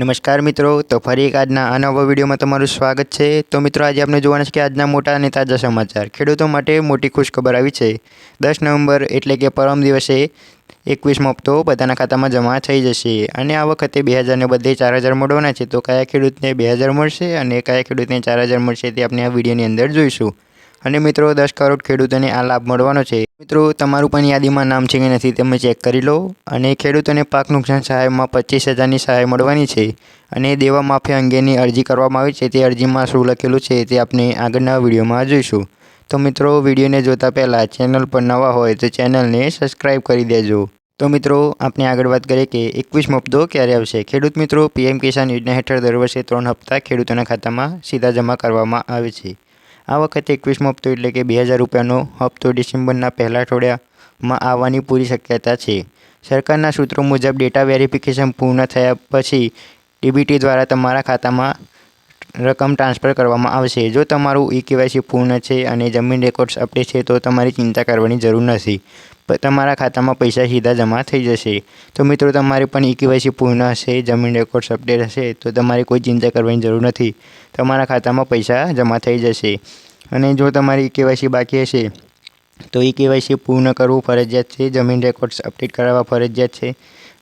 નમસ્કાર મિત્રો, તો ફરી એક આજના આ નવા વિડીયોમાં તમારું સ્વાગત છે. તો મિત્રો, આજે આપણે જોવાના છે કે આજના મોટા અને તાજા સમાચાર. ખેડૂતો માટે મોટી ખુશખબર આવી છે. દસ નવેમ્બર એટલે કે પરમ દિવસે એકવીસમો હપ્તો બધાના ખાતામાં જમા થઈ જશે. અને આ વખતે બે હજારને બધે ચાર હજાર મળવાના છે. તો કયા ખેડૂતને બે હજાર મળશે અને કયા ખેડૂતને ચાર હજાર મળશે તે આપણે આ વિડીયોની અંદર જોઈશું. અને મિત્રો, દસ કરોડ ખેડૂતોને આ લાભ મળવાનો છે. મિત્રો, તમારું પણ યાદીમાં નામ છે કે નથી તમે ચેક કરી લો. અને ખેડૂતોને પાક નુકસાન સહાયમાં પચીસ હજારની સહાય મળવાની છે. અને દેવા માફી અંગેની અરજી કરવામાં આવી છે. તે અરજીમાં શું લખેલું છે તે આપણે આગળના વિડીયોમાં જોઈશું. તો મિત્રો, વિડીયોને જોતા પહેલાં ચેનલ પર નવા હોય તો ચેનલને સબસ્ક્રાઈબ કરી દેજો. તો મિત્રો આપણે આગળ વાત કરીએ કે એકવીસ હપ્તો ક્યારે આવશે? ખેડૂત મિત્રો, પીએમ કિસાન યોજના હેઠળ દર વર્ષે ત્રણ હપ્તા ખેડૂતોના ખાતામાં સીધા જમા કરવામાં આવે છે. આ વખતે એકવીસમો હપ્તો એટલે કે બે હજાર રૂપિયાનો હપ્તો ડિસેમ્બરના પહેલા અઠવાડિયામાં આવવાની પૂરી શક્યતા છે. સરકારના સૂત્રો મુજબ ડેટા વેરિફિકેશન પૂર્ણ થયા પછી ડીબીટી દ્વારા તમારા ખાતામાં રકમ ટ્રાન્સફર કરવામાં આવશે. જો તમારું ઈ કેવાયસી પૂર્ણ છે અને જમીન રેકોર્ડ્સ અપડેટ છે, તો તમારી ચિંતા કરવાની જરૂર નથી. તમારા ખાતામાં પૈસા સીધા જમા થઈ જશે. તો મિત્રો, તમારે પણ ઈ કેવાયસી પૂર્ણ હશે, જમીન રેકોર્ડ્સ અપડેટ હશે, તો તમારે કોઈ ચિંતા કરવાની જરૂર નથી. તમારા ખાતામાં પૈસા જમા થઈ જશે. અને જો તમારી ઈ કેવાયસી બાકી હશે, તો ઈ કેવાયસી પૂર્ણ કરવું ફરજિયાત છે, જમીન રેકોર્ડ્સ અપડેટ કરાવવા ફરજિયાત છે,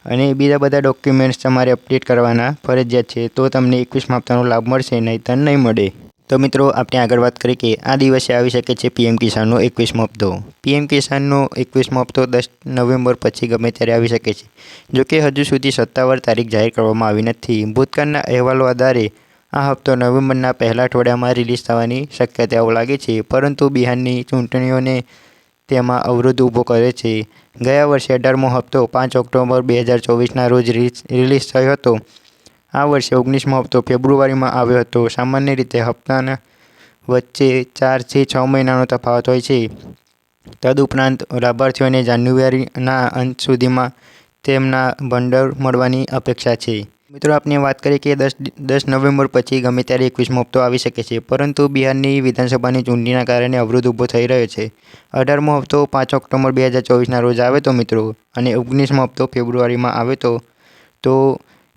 અને બીજા બધા ડોક્યુમેન્ટ્સ તમારે અપડેટ કરવાના ફરજિયાત છે, તો તમને એકવીસ હપ્તાનો લાભ મળશે નહીં તન નહીં મળે. તો મિત્રો, આપણે આગળ વાત કરીએ કે આ દિવસે આવી શકે છે પીએમ કિસાનનો એકવીસમો હપ્તો. પીએમ કિસાનનો એકવીસમો હપ્તો દસ નવેમ્બર પછી ગમે ત્યારે આવી શકે છે. જોકે હજુ સુધી સત્તાવાર તારીખ જાહેર કરવામાં આવી નથી. ભૂતકાળના અહેવાલો આધારે આ હપ્તો નવેમ્બરના પહેલા અઠવાડિયામાં રિલીઝ થવાની શક્યતાઓ લાગે છે. પરંતુ બિહારની ચૂંટણીઓને તેમાં અવરોધ ઊભો કરે છે. ગયા વર્ષે અઢારમો હપ્તો પાંચ ઓક્ટોબર બે હજાર ચોવીસના રોજ રિલીઝ થયો હતો. આ વર્ષે ઓગણીસમો હપ્તો ફેબ્રુઆરીમાં આવ્યો હતો. સામાન્ય રીતે હપ્તાના વચ્ચે ચારથી છ મહિનાનો તફાવત હોય છે. તદુપરાંત લાભાર્થીઓને જાન્યુઆરીના અંત સુધીમાં તેમના ભંડોળ મળવાની અપેક્ષા છે. મિત્રો આપણે વાત કરીએ કે દસ દસ નવેમ્બર પછી ગમે ત્યારે એકવીસમો હપ્તો આવી શકે છે, પરંતુ બિહારની વિધાનસભાની ચૂંટણીના કારણે અવરોધ ઊભો થઈ રહ્યો છે. અઢારમો હપ્તો પાંચ ઓક્ટોબર બે હજાર ચોવીસના રોજ આવે તો મિત્રો, અને ઓગણીસમો હપ્તો ફેબ્રુઆરીમાં આવે તો તો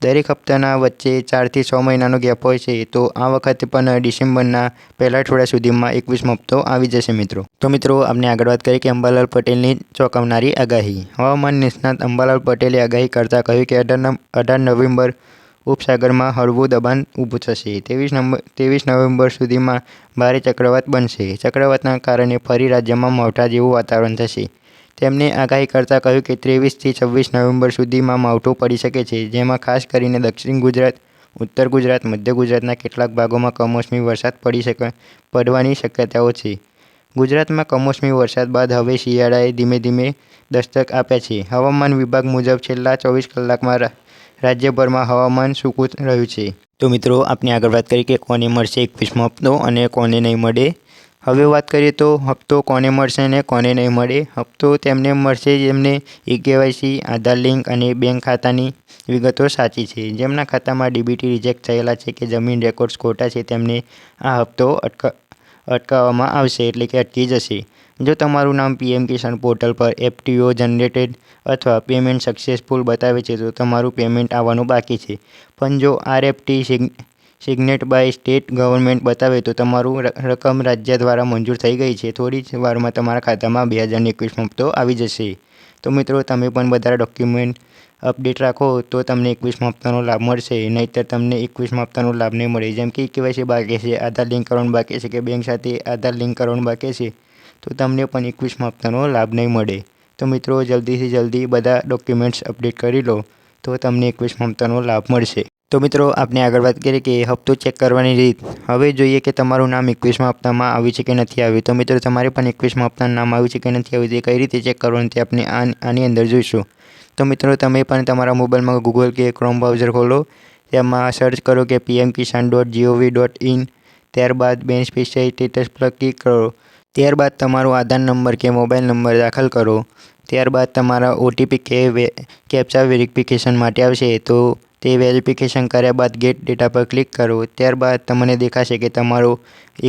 દરેક હપ્તાના વચ્ચે ચારથી છ મહિનાનો ગેપ હોય છે, તો આ વખતે પણ ડિસેમ્બરના પહેલા અઠવાડિયા સુધીમાં એકવીસમો હપ્તો આવી જશે મિત્રો. તો મિત્રો, આપણે આગળ વાત કરીએ કે અંબાલાલ પટેલની ચોંકાવનારી આગાહી. હવામાન નિષ્ણાત અંબાલાલ પટેલે આગાહી કરતાં કહ્યું કે અઢાર અઢાર નવેમ્બર ઉપસાગરમાં હળવું દબાણ ઊભું થશે. ત્રેવીસ નંબર ત્રેવીસ નવેમ્બર સુધીમાં ભારે ચક્રવાત બનશે. ચક્રવાતના કારણે ફરી રાજ્યમાં માવઠા જેવું વાતાવરણ થશે. તેમણે આગાહી કરતાં કહ્યું કે ત્રેવીસથી છવ્વીસ નવેમ્બર સુધીમાં માવઠું પડી શકે છે, જેમાં ખાસ કરીને દક્ષિણ ગુજરાત, ઉત્તર ગુજરાત, મધ્ય ગુજરાતના કેટલાક ભાગોમાં કમોસમી વરસાદ પડી શકે, પડવાની શક્યતાઓ છે. ગુજરાતમાં કમોસમી વરસાદ બાદ હવે શિયાળાએ ધીમે ધીમે દસ્તક આપ્યા છે. હવામાન વિભાગ મુજબ છેલ્લા ચોવીસ કલાકમાં રાજ્યભરમાં હવામાન સૂકું રહ્યું છે. તો મિત્રો આપણે આગળ વાત કરી કે કોને મળશે એકવીસમો હપ્તો અને કોને નહીં મળે? હવે વાત કરીએ તો હપ્તો કોને મળશે અને કોને નહીં મળે? હપ્તો તેમને મળશે જેમને ઈ કેવાયસી, આધાર લિંક અને બેંક ખાતાની વિગતો સાચી છે. જેમના ખાતામાં ડીબીટી રિજેક્ટ થયેલા છે કે જમીન રેકોર્ડ્સ ખોટા છે તેમને આ હપ્તો અટકા, અટકાવવામાં આવશે એટલે કે અટકી જશે. જો તમારું નામ પીએમ કિસાન પોર્ટલ પર એફટીઓ જનરેટેડ અથવા પેમેન્ટ સક્સેસફુલ બતાવે છે તો તમારું પેમેન્ટ આવવાનું બાકી છે. પણ જો RFT signed by state government બતાવે તો તમારું રકમ રાજ્ય દ્વારા મંજૂર થઈ ગઈ છે. થોડી જ વારમાં તમારા ખાતામાં બે હજાર એકવીસ હપ્તો આવી જશે. તો મિત્રો, તમે પણ બધા ડોક્યુમેન્ટ અપડેટ રાખો તો તમને એકવીસ હપ્તાનો લાભ મળશે. નહીંતર તમને એકવીસ હપ્તાનો લાભ નહીં મળે. જેમ કે કેવાયસી બાકી છે, આધાર લિંક કરવાનું બાકી છે કે બેંક સાથે આધાર લિંક કરવાનું બાકી છે, તો તમને પણ એકવીસ હપ્તાનો લાભ નહીં મળે. તો મિત્રો, જલ્દીથી જલ્દી બધા ડોક્યુમેન્ટ્સ અપડેટ કરી લો તો તમને એકવીસ હપ્તાનો લાભ મળશે. તો મિત્રો આપણે આગળ વાત કરીએ કે હપ્તો ચેક કરવાની રીત. હવે જોઈએ કે તમારું નામ એકવીસમાં હપ્તામાં આવ્યું છે કે નથી આવ્યું. તો મિત્રો, તમારે પણ એકવીસમાં હપ્તાનું નામ આવ્યું છે કે નથી આવ્યું, તે કઈ રીતે ચેક કરવાનું તે આપણે આની અંદર જોઈશું. તો મિત્રો, તમે પણ તમારા મોબાઈલમાં ગૂગલ કે ક્રોમ બ્રાઉઝર ખોલો. તેમાં સર્ચ કરો કે PM Kisan dot GOV dot in ત્યારબાદ બેનિફિશિયરી સ્ટેટસ પર ક્લિક કરો. ત્યારબાદ તમારો આધાર નંબર કે મોબાઈલ નંબર દાખલ કરો. ત્યારબાદ તમારા ઓટીપી કે કેપ્ચા વેરિફિકેશન માટે આવશે. તો તે વેરિફિકેશન કર્યા બાદ ગેટ ડેટા પર ક્લિક કરો. ત્યારબાદ તમને દેખાશે કે તમારો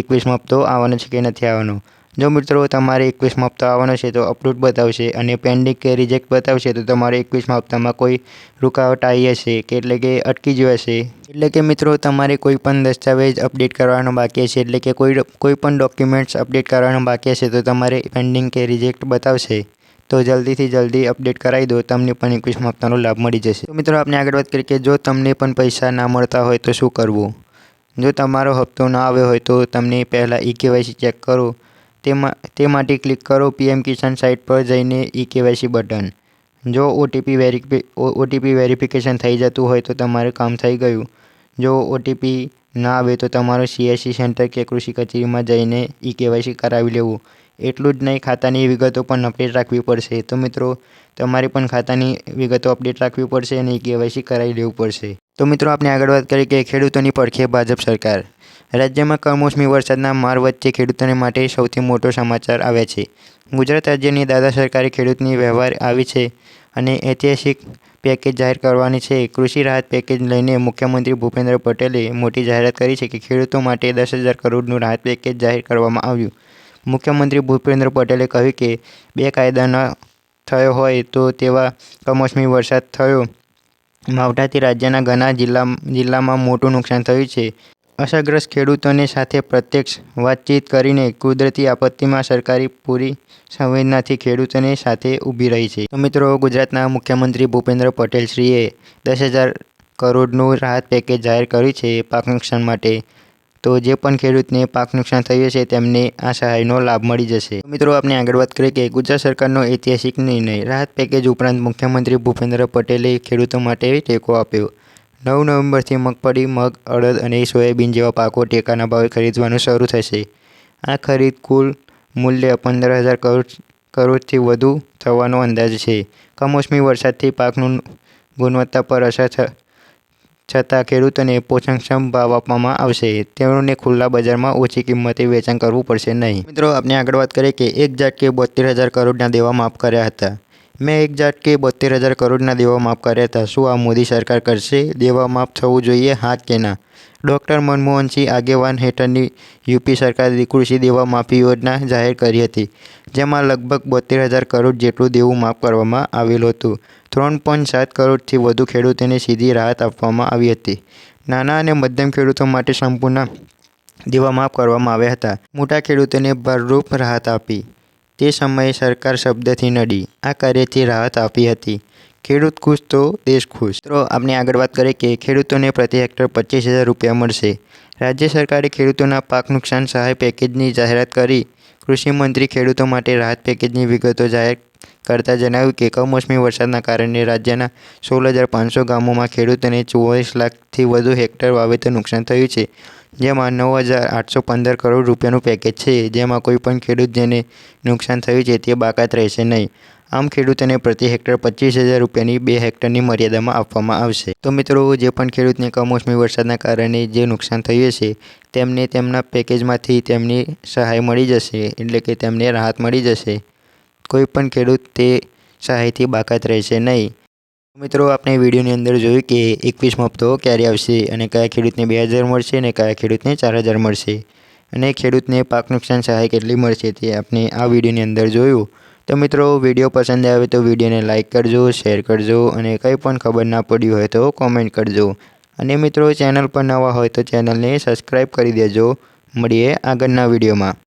એકવીસમો હપ્તો આવવાનો છે કે નથી આવવાનો. જો મિત્રો તમારે એકવીસમો હપ્તો આવવાનો છે તો અપલોડ બતાવશે અને પેન્ડિંગ કે રિજેક્ટ બતાવશે તો તમારે એકવીસમા હપ્તામાં કોઈ રૂકાવટ આવી હશે કે એટલે કે અટકી ગયું હશે. એટલે કે મિત્રો તમારે કોઈ પણ દસ્તાવેજ અપડેટ કરવાનો બાકી હશે એટલે કે કોઈ કોઈ પણ ડોક્યુમેન્ટ્સ અપડેટ કરવાનો બાકી હશે તો તમારે પેન્ડિંગ કે રિજેક્ટ બતાવશે. તો જલ્દીથી જલ્દી અપડેટ કરાવી દો, તમને પણ એકવીસમા હપ્તાનો લાભ મળી જશે. તો મિત્રો, આપણે આગળ વાત કરીએ કે જો તમને પણ પૈસા ના મળતા હોય તો શું કરવું? જો તમારો હપ્તો ના આવ્યો હોય તો તમને પહેલાં ઈ કેવાયસી ચેક કરો. તેમાં, તે માટે ક્લિક કરો પીએમ કિસાન સાઇટ પર જઈને ઈ કેવાયસી બટન. જો ઓટીપી વેરિફિ ઓટીપી વેરિફિકેશન થઈ જતું હોય તો તમારું કામ થઈ ગયું. જો ઓટીપી ના આવે તો તમારું સીએસસી સેન્ટર કે કૃષિ કચેરીમાં જઈને ઈ કેવાયસી કરાવી લેવું. એટલું જ નહીં, ખાતાની વિગતો પણ અપડેટ રાખવી પડશે. તો મિત્રો, તમારે પણ ખાતાની વિગતો અપડેટ રાખવી પડશે અને ઈ કેવાયસી કરાવી લેવું પડશે. તો મિત્રો આપણે આગળ વાત કરીએ કે ખેડૂતોની પડખે ભાજપ સરકાર. રાજ્યમાં કમોસમી વરસાદના માર વચ્ચે ખેડૂતોને માટે સૌથી મોટો સમાચાર આવ્યા છે. ગુજરાત રાજ્યની દાદા સરકારે ખેડૂતની વ્યવહાર આવી છે અને ઐતિહાસિક પેકેજ જાહેર કરવાની છે. કૃષિ રાહત પેકેજ લઈને મુખ્યમંત્રી ભૂપેન્દ્ર પટેલે મોટી જાહેરાત કરી છે કે ખેડૂતો માટે દસ હજાર કરોડનું રાહત પેકેજ જાહેર કરવામાં આવ્યું. મુખ્યમંત્રી ભૂપેન્દ્ર પટેલે કહ્યું કે બે કાયદા ન થયો હોય તો તેવા કમોસમી વરસાદ થયો. માવઠાથી રાજ્યના ઘણા જિલ્લા જિલ્લામાં મોટું નુકસાન થયું છે. અસરગ્રસ્ત ખેડૂતોને સાથે પ્રત્યક્ષ વાતચીત કરીને કુદરતી આપત્તિમાં સરકારી પૂરી સંવેદનાથી ખેડૂતોની સાથે ઊભી રહી છે. તો મિત્રો, ગુજરાતના મુખ્યમંત્રી ભૂપેન્દ્ર પટેલશ્રીએ દસ હજાર કરોડનું રાહત પેકેજ જાહેર કર્યું છે પાક નુકસાન માટે. તો જે પણ ખેડૂતને પાક નુકસાન થયું છે, તેમને આ સહાયનો લાભ મળી જશે. મિત્રો, આપણે આગળ વાત કરીએ કે ગુજરાત સરકારનો ઐતિહાસિક નિર્ણય. રાહત પેકેજ ઉપરાંત મુખ્યમંત્રી ભૂપેન્દ્ર પટેલે ખેડૂતો માટે ટેકો આપ્યો. નવ નવેમ્બરથી મગફળી, મગ, અડદ અને સોયાબીન જેવા પાકો ટેકાના ભાવે ખરીદવાનું શરૂ થશે. આ ખરીદ કુલ મૂલ્ય પંદર હજાર કરોડ, કરોડથી વધુ થવાનો અંદાજ છે. કમોસમી વરસાદથી પાકનું ગુણવત્તા પર અસર છતાં ખેડૂતોને પોષણક્ષમ ભાવ આપવામાં આવશે. તેઓને ખુલ્લા બજારમાં ઓછી કિંમતે વેચાણ કરવું પડશે નહીં. મિત્રો આપણે આગળ વાત કરીએ કે એક ઝાટકે બોતેર હજાર કરોડના દેવા માફ કર્યા હતા. મેં એક ઝાટકે બોતેર હજાર કરોડના દેવા માફ કર્યા હતા. શું આ મોદી સરકાર કરશે? દેવા માફ થવું જોઈએ, હા કે ના? ડૉક્ટર મનમોહનસિંહ આગેવાન હેઠળની યુપી સરકારે કૃષિ દેવા માફી યોજના જાહેર કરી હતી, જેમાં લગભગ બોતેર હજાર કરોડ જેટલું દેવું માફ કરવામાં આવેલું હતું. ત્રણ પોઈન્ટ સાત કરોડથી વધુ ખેડૂતોને સીધી રાહત આપવામાં આવી હતી. નાના અને મધ્યમ ખેડૂતો માટે સંપૂર્ણ દેવા માફ કરવામાં આવ્યા હતા. મોટા ખેડૂતોને ભરરૂપ રાહત આપી. તે સમયે સરકાર શબ્દથી નડી. આ કાર્યથી રાહત આપી હતી. ખેડૂત ખુશ તો દેશ ખુશ. તો આપણે આગળ વાત કરીએ કે ખેડૂતોને પ્રતિ હેક્ટર પચીસ હજાર રૂપિયા મળશે. રાજ્ય સરકારે ખેડૂતોના પાક નુકસાન સહાય પેકેજની જાહેરાત કરી. કૃષિ મંત્રી ખેડૂતો માટે રાહત પેકેજની વિગતો જાહેર કરતાં જણાવ્યું કે, કમોસમી વરસાદના કારણે રાજ્યના સોળ હજાર પાંચસો ગામોમાં ખેડૂતોને ચોવીસ લાખથી વધુ હેક્ટર વાવેતર નુકસાન થયું છે. જેમાં નવ હજાર આઠસો પંદર કરોડ રૂપિયાનું પેકેજ છે. જેમાં કોઈપણ ખેડૂત જેને નુકસાન થયું છે તે બાકાત રહેશે નહીં. આમ ખેડૂતોને પ્રતિ હેક્ટર પચીસ હજાર રૂપિયાની બે હેક્ટરની મર્યાદામાં આપવામાં આવશે. તો મિત્રો, જે પણ ખેડૂતને કમોસમી વરસાદના કારણે જે નુકસાન થયું છે તેમને તેમના પેકેજમાંથી તેમની સહાય મળી જશે, એટલે કે તેમને રાહત મળી જશે. કોઈ પણ ખેડૂત તે સહાયથી બાકાત રહેશે નહીં. મિત્રો, આપણે વિડીયોની અંદર જોયું કે એકવીસમો હપ્તો ક્યારે આવશે અને કયા ખેડૂતને બે હજાર મળશે અને કયા ખેડૂતને ચાર હજાર મળશે. અને ખેડૂતને પાક નુકસાન સહાય કેટલી મળશે તે આપણે આ વિડીયોની અંદર જોયું. તો મિત્રો, વીડિયો પસંદ આવે તો વિડીયોને લાઇક કરજો શેર કરજો અને કંઈ પણ ખબર ના પડી હોય તો કોમેન્ટ કરજો. અને મિત્રો, ચેનલ પર નવા હોય તો ચેનલને સબસ્ક્રાઈબ કરી દેજો. મળીએ આગળના વિડીયોમાં.